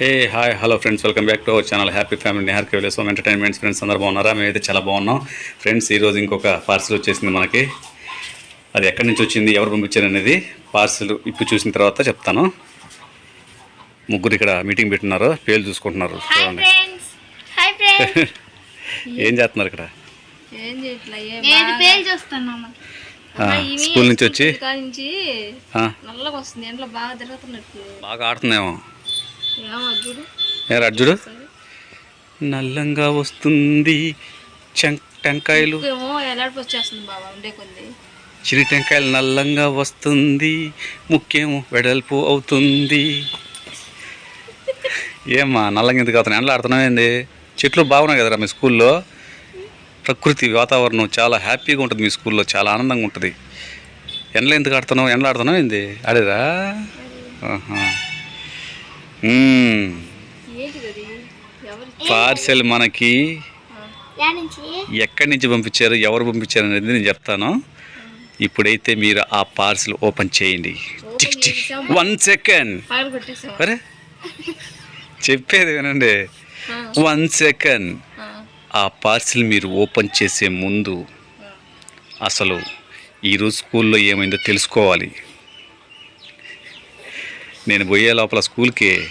Hey hi hello friends welcome back to our channel happy family Nihar కేవలేస్ home entertainments friends అందరూ బాగున్నారా? మేమైతే చాలా బాగున్నాం. ఫ్రెండ్స్ ఈరోజు ఇంకొక పార్సిల్ వచ్చేసింది మనకి. అది ఎక్కడి నుంచి వచ్చింది ఎవరు పంపించారు అనేది పార్సిల్ ఇప్పు చూసిన తర్వాత చెప్తాను. ముగ్గురు ఇక్కడ మీటింగ్ పెట్టున్నారు పేర్లు చూసుకుంటున్నారు. హాయ్ చూడండి. ఫ్రెండ్స్ హాయ్ ఫ్రెండ్స్ ఏం చేస్తున్నారు ఇక్కడ? స్కూల్ నుంచి వచ్చి? బాగా తిరుగుతున్నట్టు. అర్జుడు నల్లంగా వస్తుంది చం- టెంకాయలు. చిరి టెంకాయలు నల్లంగా వస్తుంది ముఖ్యము వెడల్పు అవుతుంది. ఏమ్మా నల్లంగా ఎందుకు అవుతున్నాయి? ఎండలు ఆడుతున్నావు ఏంది? చెట్లు బాగున్నాయి కదరా మీ స్కూల్లో? ప్రకృతి వాతావరణం చాలా హ్యాపీగా ఉంటుంది మీ స్కూల్లో చాలా ఆనందంగా ఉంటుంది. ఎండలు ఎందుకు ఆడుతున్నావు? ఎండలు ఆడుతున్నావు ఏంది? ఆడేదా. ఆహా. పార్సెల్ మనకి ఎక్కడి నుంచి పంపించారు ఎవరు పంపించారు అనేది నేను చెప్తాను. ఇప్పుడైతే మీరు ఆ పార్సల్ ఓపెన్ చేయండి. One second. అరే చెప్పేది వినండి. One second. ఆ, పార్సిల్ మీరు ఓపెన్ చేసే ముందు అసలు ఈరోజు స్కూల్లో ఏమైందో తెలుసుకోవాలి. నేను పోయే లోపల స్కూల్కి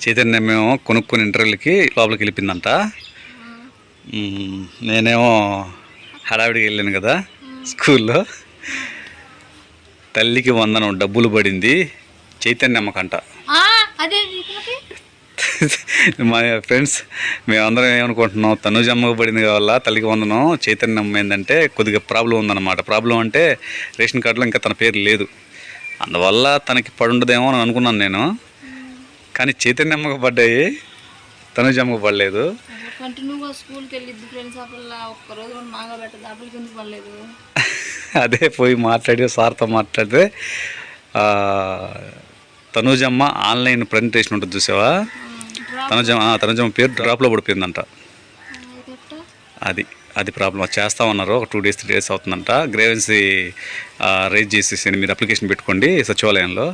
చైతన్యమేమో కొనుక్కొని ఇంటర్వ్యూలకి లోపలికి వెళ్ళిపోయిందంట. నేనేమో హడావిడికి వెళ్ళాను కదా స్కూల్లో. తల్లికి వందనం డబ్బులు పడింది చైతన్యమ్మకంట. మా ఫ్రెండ్స్ మేమందరం ఏమనుకుంటున్నాం తనుజమ్మ పడింది వల్ల తల్లికి వందనం చైతన్యం ఏంటంటే కొద్దిగా ప్రాబ్లం ఉందన్నమాట. ప్రాబ్లం అంటే రేషన్ కార్డులో ఇంకా తన పేరు లేదు. అందువల్ల తనకి పడుండదేమో అని అనుకున్నాను నేను. కానీ చైతన్యమ్మకు పడ్డాయి తనుజమ్మకు పడలేదు. అట్లా కంటిన్యూగా స్కూల్కి వెళ్ళిద్ది ఫ్రెండ్స్ అప్పుడు ఒక్క రోజు కూడా మాగా పెట్టదు అప్పటికి ఎందుకు పడలేదు? అదే పోయి మాట్లాడి సార్తో మాట్లాడితే తనుజమ్మ ఆన్లైన్ ప్రజెంటేషన్ ఉంటుంది చూసావా? తనుజమ్మ తనుజమ్మ పేరు డ్రాప్లో పడిపోయిందంట? అది. అది ప్రాబ్లం అది చేస్తా ఉన్నారు. ఒక టూ డేస్ త్రీ డేస్ అవుతుందంట. గ్రేవెన్సీ రైజ్ చేసేసి మీరు అప్లికేషన్ పెట్టుకోండి సచివాలయంలో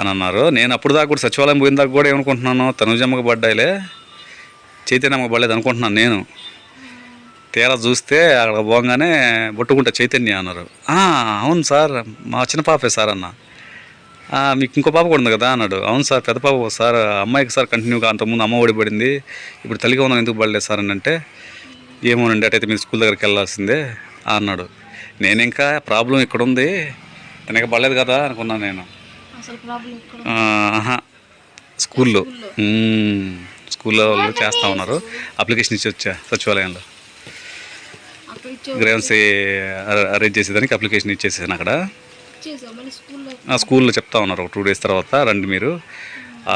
అని అన్నారు. నేను అప్పుడు దాకా కూడా సచివాలయం పోయిన దాకా కూడా ఏమనుకుంటున్నాను తనుజమ్మకు పడ్డాయిలే చైతన్యమ్మకు పడలేదు అనుకుంటున్నాను నేను. తీరా చూస్తే అక్కడ పోగానే బొట్టుకుంటా చైతన్య అన్నారు. అవును సార్ మా చిన్న పాపే సార్ అన్న. మీకు ఇంకో పాప కూడా ఉంది కదా అన్నాడు. అవును సార్ పెద్ద పాప సార్ అమ్మాయికి సార్ కంటిన్యూగా అంతకుముందు అమ్మ ఓడిపడింది ఇప్పుడు తల్లిగా ఉన్నాను ఎందుకు పడలేదు సార్ అని అంటే ఏమోనండి అటైతే మీరు స్కూల్ దగ్గరికి వెళ్ళాల్సిందే అన్నాడు. నేను ఇంకా ప్రాబ్లం ఇక్కడ ఉంది తనకి పడలేదు కదా అనుకున్నాను నేను. స్కూల్లో. స్కూల్లో. వాళ్ళు చేస్తూ ఉన్నారు. అప్లికేషన్ ఇచ్చి వచ్చా సచివాలయంలో. గ్రేవెన్సీ అరేంజ్ చేసేదానికి అప్లికేషన్ ఇచ్చేసాను అక్కడ. స్కూల్లో? ఆ స్కూల్లో చెప్తా ఉన్నారు ఒక టూ డేస్ తర్వాత రండి మీరు.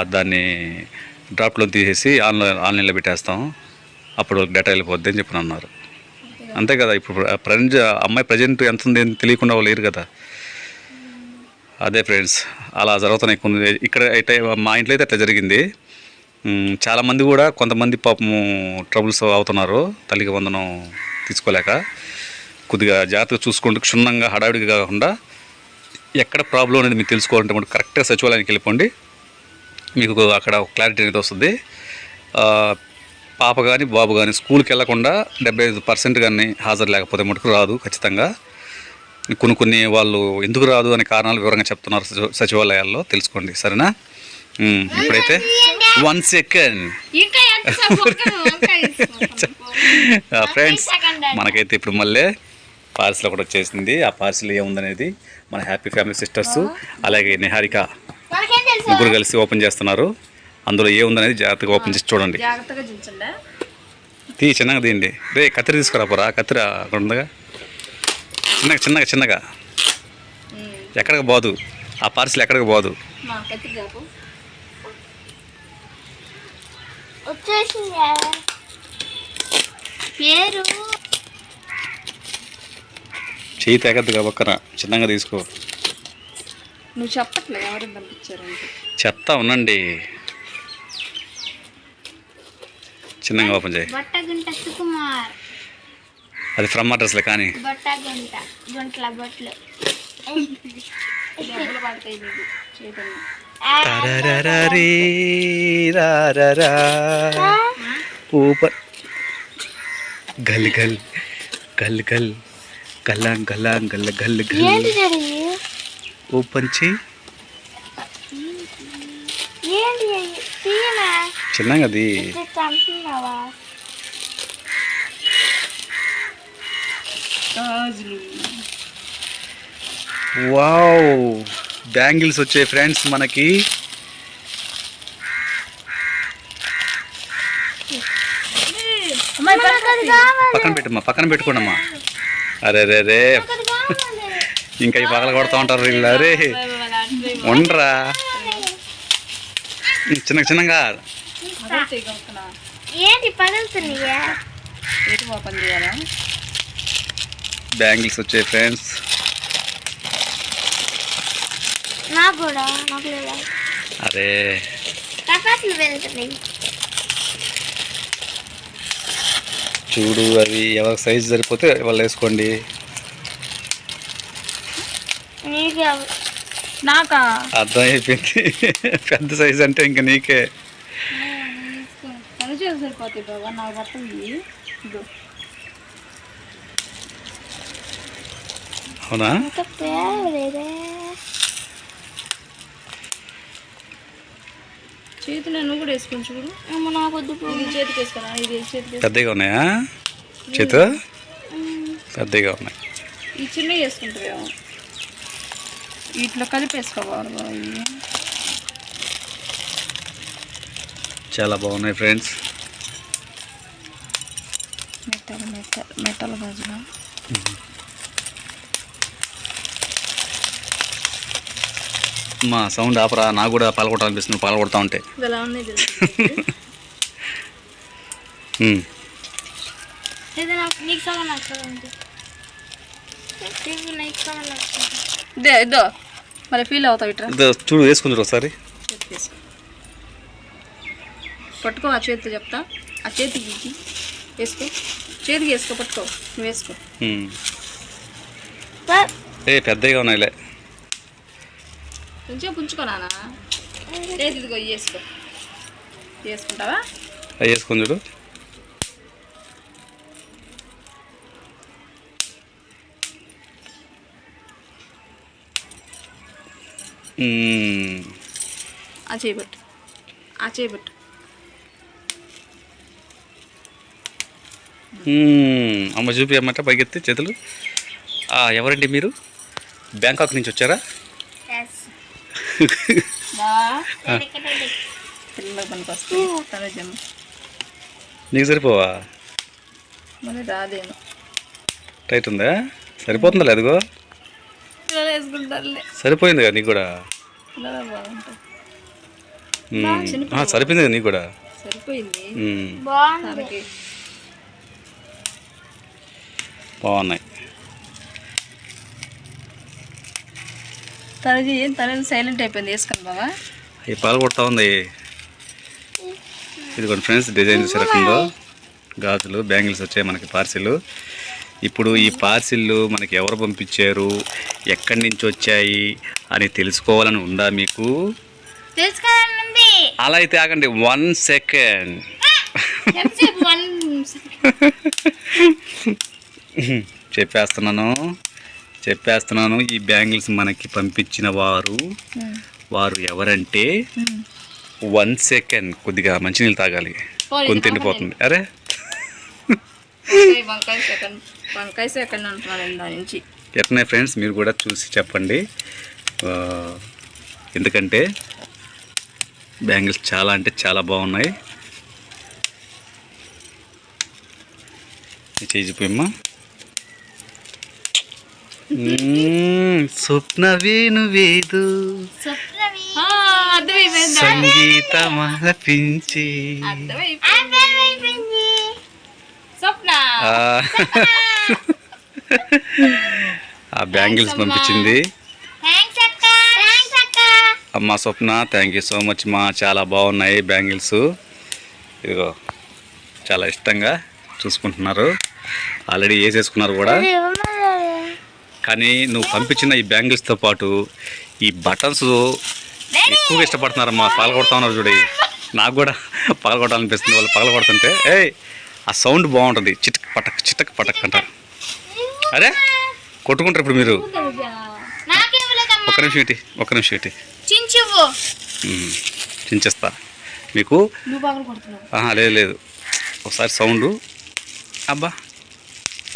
దాన్ని డ్రాప్లో తీసేసి ఆన్లైన్ ఆన్లైన్లో పెట్టేస్తాం. అప్పుడు డేటా వెళ్ళిపోద్ది అని చెప్పి అన్నారు అంతే కదా ఇప్పుడు ప్రజెంట్ అమ్మాయి ప్రజెంట్ ఎంత ఉంది అని తెలియకుండా వాళ్ళు లేరు కదా. అదే ఫ్రెండ్స్ అలా జరుగుతున్నాయి కొన్ని ఇక్కడ అయితే మా ఇంట్లో అయితే అట్లా జరిగింది. చాలామంది కూడా కొంతమంది పాపము ట్రబుల్స్ అవుతున్నారు తల్లికి వందనం తీసుకోలేక. కొద్దిగా జాగ్రత్తగా చూసుకుంటూ క్షుణ్ణంగా హడావిడిగా కాకుండా ఎక్కడ ప్రాబ్లం అనేది మీకు తెలుసుకోవాలంటే కూడా కరెక్ట్గా సచివాలయానికి వెళ్ళిపోండి. మీకు అక్కడ క్లారిటీ అనేది వస్తుంది. పాప కానీ బాబు కానీ స్కూల్కి వెళ్ళకుండా డెబ్బై ఐదు పర్సెంట్ కానీ హాజరు లేకపోతే మటుకు రాదు ఖచ్చితంగా. కొన్ని కొన్ని వాళ్ళు ఎందుకు రాదు అనే కారణాలు వివరంగా చెప్తున్నారు సచి- సచివాలయాల్లో తెలుసుకోండి. సరేనా? ఇప్పుడైతే వన్ సెకండ్. ఫ్రెండ్స్ మనకైతే ఇప్పుడు మళ్ళీ పార్సిల్ ఒకటి వచ్చేసింది. ఆ పార్సిల్ ఏముందనేది మన హ్యాపీ ఫ్యామిలీ సిస్టర్స్ అలాగే నిహారిక ముగ్గురు కలిసి ఓపెన్ చేస్తున్నారు. అందులో ఏముందనేది జాగ్రత్తగా ఓపెన్ చేసి చూడండి. తీ చిన్నగా తీయండి. రే కత్తిరి తీసుకురా పోరా. కత్తిర అక్కడ ఉందిగా. చిన్నగా చిన్నగా చిన్నగా. ఎక్కడికి పోదు. ఆ పార్సిల్ ఎక్కడికి పోదు? చెయ్యి తెగద్దు పక్కన చిన్నగా తీసుకో. నువ్వు చెప్పట్లే ఎవరు చెత్త ఉండండి. చిన్నగా ఓపెన్ చేయి. బట్టగుంట సుకుమార్. అది ఫ్రమ్ అడ్రస్లే కానీ. బట్టగుంట గుంట్ల బొట్లు. గల్ గల్ గల్ గల్ గల్లాం గల్లాం గల్ల గల్ గల్ డాడీ? ఓపెన్ చేయి ఏంటి తీయనా చిన్నగా అది. వావ్! బ్యాంగిల్స్ వచ్చాయి ఫ్రెండ్స్ మనకి. పక్కన పెట్టమ్మా పక్కన పెట్టుకోండమ్మా. అరే రే రే. ఇంకా ఈ పగల కొడతా ఉంటారు వీళ్ళు అరే. ఉండరా? చిన్న చిన్నగా. ఏంటి పగులుతున్నాయా? ఎటు ఓపెన్ చేయాలా? బ్యాంగిల్స్ వచ్చాయి ఫ్రెండ్స్. నాకు కూడా నాకు లేదా? అరే. వెళ్తున్నాయి చూడు అవి ఎవరికి సైజు సరిపోతే వాళ్ళు వేసుకోండి. నీకు అవి- నాకా? అర్థం అయిపోయింది పెద్ద సైజు అంటే ఇంకా నీకే. చేసి సరిపోతాయి బాబా. నాకు పడుతుంది ఇదో అవునా? చేతిలో నువ్వు కూడా వేసుకొని చూడు. అమ్మ నాకు వద్దు చేతికి వేసుకోనా ఇది చేతికి. పెద్దగా ఉన్నాయా? చేతు? పెద్దగా ఉన్నాయి. ఈ చిన్న వేసుకుంటావేమో వీటిలో కలిపి వేసుకోవాలి బాబా. ఇవి చాలా బాగున్నాయి ఫ్రెండ్స్. మెట్టలు మెట్టలు మెట్టల మా సౌండ్ ఆపరా నాకు కూడా పాల్గొట్టాలనిపిస్తుంది పాల్గొడతా ఉంటే. ఇది ఎలా ఉన్నాయి. ఇది మరి ఫీల్ అవుతావు ఇట్రా. చూడు వేసుకుని చూడు ఒకసారి పట్టుకో ఆ చేతితో చెప్తా. ఆ చేతికి వేసుకో. చేతికి వేసుకో పట్టుకో నువ్వు వేసుకో. ఏ పెద్దగా ఉన్నాయిలే. కొంచెం పుంచుకో నాన్న. చేతి ఇదిగో ఇవి వేసుకో. వేసుకుంటావా? అవి వేసుకొని చూడు. ఆ చేయబట్టు ఆ చేయబట్టు అమ్మ చూపి అమ్మట పైకెత్తి చేతులు. ఆ, ఎవరండి మీరు? బ్యాంకాక్ నుంచి వచ్చారా? నీకు సరిపోవా? టైట్ ఉందా? సరిపోతుందా వేసుకుంటారులే. సరిపోయింది కదా నీకు కూడా. సరిపోయింది కదా నీకు కూడా. సరిపోయింది. బాగున్నాయి. తనది ఏం తన సైలెంట్ అయిపోయింది వేసుకోండి బాబా ఈ పాలు కొడతా ఉంది. ఇదిగోండి ఫ్రెండ్స్ డిజైన్ చూసే రకంలో గాజులు బ్యాంగిల్స్ వచ్చాయి మనకి పార్సిల్. ఇప్పుడు ఈ పార్సిల్లు మనకి ఎవరు పంపించారు ఎక్కడి నుంచి వచ్చాయి అని తెలుసుకోవాలని ఉందా మీకు? అలా అయితే ఆగండి వన్ సెకండ్. చెప్పేస్తున్నాను. చెప్పేస్తున్నాను ఈ బ్యాంగిల్స్ మనకి పంపించిన వారు. వారు ఎవరంటే వన్ సెకండ్ కొద్దిగా మంచినీళ్ళు తాగాలి. గొంతు ఎండిపోతుంది. అరే. ఎట్లనే ఫ్రెండ్స్ మీరు కూడా చూసి చెప్పండి. ఎందుకంటే బ్యాంగిల్స్ చాలా అంటే చాలా బాగున్నాయి. వేదు స్వప్నవి స్వప్న. ఆ, ఆ బ్యాంగిల్స్ పంపించింది. అమ్మ Swapna thank you so much మా. చాలా బాగున్నాయి బ్యాంగిల్స్. ఇదిగో చాలా ఇష్టంగా చూసుకుంటున్నారు. ఆల్రెడీ వేసేసుకున్నారు కూడా. కానీ నువ్వు పంపించిన ఈ బ్యాంగిల్స్తో పాటు ఈ బటన్స్ ఎక్కువగా ఇష్టపడుతున్నారమ్మా పగల కొడతా ఉన్నారు చూడి. నాకు కూడా పగల కొట్టాలనిపిస్తుంది వాళ్ళు పగల కొడుతుంటే ఏయ్ ఆ సౌండ్ బాగుంటుంది. చిటక్ పటక్ చిటక్ పటక్ అంటారు. అరే కొట్టుకుంటారు ఇప్పుడు మీరు. ఒక్క నిమిషం ఇటీ ఒక్క నిమిషం ఇటీ. ఉమ్, చించేస్తా. మీకు లేదు లేదు. ఒకసారి సౌండ్. అబ్బా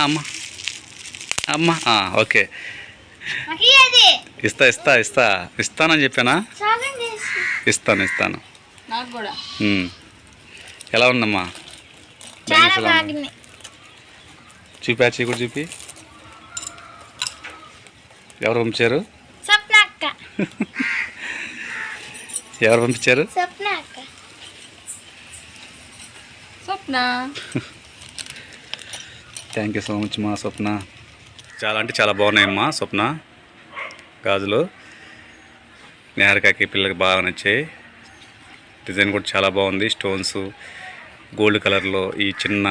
అమ్మ. అమ్మ. ఆ, ఓకే. ఇస్తా ఇస్తా ఇస్తా. ఇస్తానని చెప్పానా? ఇస్తాను ఇస్తాను. నాకు కూడా. ఉమ్. ఎలా ఉందమ్మా? చూపా చీకుడు చూపి. ఎవరు పంపించారు? స్వప్న అక్క. ఎవరు పంపించారు? స్వప్న అక్క. Swapna. Thank you so much మా స్వప్న. చాలా అంటే చాలా బాగున్నాయమ్మా స్వప్న. గాజులు. నేహరికాకి పిల్లలకి బాగా నచ్చాయి. డిజైన్ కూడా చాలా బాగుంది. స్టోన్స్ గోల్డ్ కలర్లో ఈ చిన్న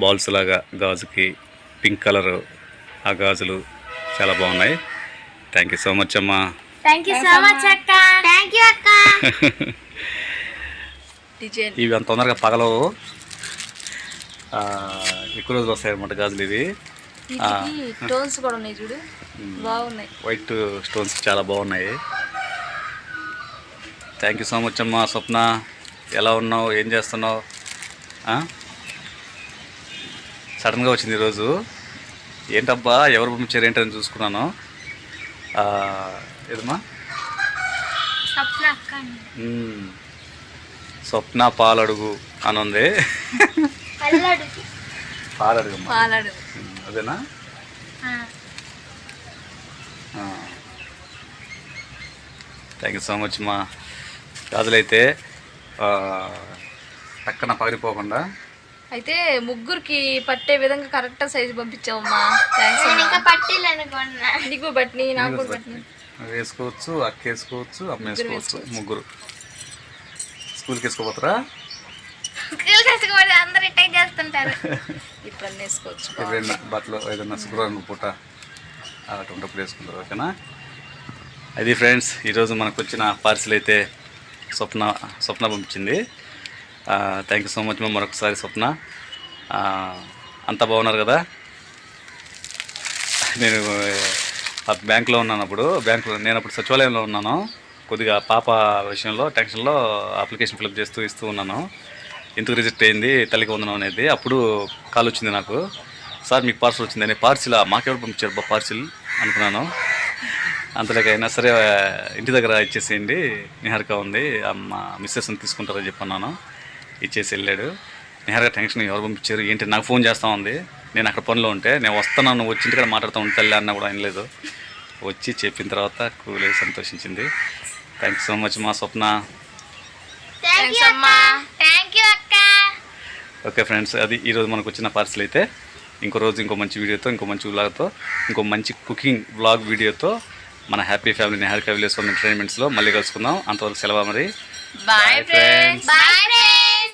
బాల్స్ లాగా గాజుకి పింక్ కలర్ ఆ గాజులు చాలా బాగున్నాయి. థ్యాంక్ యూ సో మచ్ అమ్మా. థ్యాంక్ యూ సో మచ్ అక్క. థ్యాంక్ యూ అక్క. డిజైన్. ఇవి అంత తొందరగా పగలవు. ఎక్కువ రోజులు వస్తాయి అన్నమాట గాజులు ఇవి. వీటికి టోన్స్ కూడా ఉన్నాయి చూడు. బాగున్నాయి. వైట్ స్టోన్స్ చాలా బాగున్నాయి. థ్యాంక్ యూ సో మచ్ అమ్మా స్వప్న. ఎలా ఉన్నావు? ఏం చేస్తున్నావు? సడన్గా వచ్చింది ఈరోజు. ఏంటబ్బా ఎవరు పంపించారు ఏంటని చూసుకున్నాను ఏదమ్మా. స్వప్న పాలడుగు అని ఉంది. అదేనా. థ్యాంక్ యూ సో మచ్ మా గాజులైతే ఆ, పక్కన పగిలిపోకుండా. అయితే ముగ్గురికి పట్టే విధంగా కరెక్ట్ సైజు పంపించావమ్మా నీకు బట్ని నాకు వేసుకోవచ్చు అక్క వేసుకోవచ్చు అమ్మ వేసుకోవచ్చు. ముగ్గురు. స్కూల్కి వేసుకోపోతారా? ఇట్టే చేస్తుంటారు. ఇప్పుడు వేసుకోవచ్చు. ఎవరైనా బట్టలు ఏదైనా శుక్రవారం పూట అటువంటిప్పుడు వేసుకుంటారు ఓకేనా? అది ఫ్రెండ్స్ ఈరోజు మనకు వచ్చిన పార్సిల్ అయితే స్వప్న స్వప్న పంపించింది. థ్యాంక్ యూ సో మచ్ మేము మరొకసారి స్వప్న. ఆ, అంతా బాగున్నారు కదా? నేను ఆ బ్యాంక్లో ఉన్నాను అప్పుడు. బ్యాంకులో నేను అప్పుడు సచివాలయంలో ఉన్నాను. కొద్దిగా పాప విషయంలో టెన్షన్లో అప్లికేషన్ ఫిల్అప్ చేస్తూ ఇస్తూ ఉన్నాను. ఎందుకు రిజెక్ట్ అయింది తల్లికి వందనం అనేది అప్పుడు కాల్ వచ్చింది నాకు. సార్ మీకు పార్సల్ వచ్చిందని పార్సిల్ మాకెవరు పంపించారు బా పార్సిల్ అనుకున్నాను. అంతలోకైనా సరే ఇంటి దగ్గర ఇచ్చేసేయండి నిహారిక ఉంది అమ్మ మిస్సెస్ని తీసుకుంటారని చెప్పన్నాను ఇచ్చేసి వెళ్ళాడు. నిహారిక టెన్షన్ ఎవరు పంపించారు ఏంటి నాకు ఫోన్ చేస్తూ ఉంది నేను అక్కడ పనిలో ఉంటే నేను వస్తున్నాను నువ్వు వచ్చి ఇంటికాడ మాట్లాడుతూ ఉంటే తల్లి అన్న కూడా వినలేదు. వచ్చి చెప్పిన తర్వాత కూలే సంతోషించింది. థ్యాంక్ సో మచ్ మా స్వప్న. ఓకే ఫ్రెండ్స్ అది ఈరోజు మనకు వచ్చిన పార్సల్ అయితే ఇంకో రోజు ఇంకో మంచి వీడియోతో ఇంకో మంచి వ్లాగ్తో ఇంకో మంచి కుకింగ్ వ్లాగ్ వీడియోతో మన happy family Niharika village home ఎంటర్టైన్మెంట్స్లో మళ్ళీ కలుసుకుందాం. అంతవరకు సెలవు మరి? Bye friends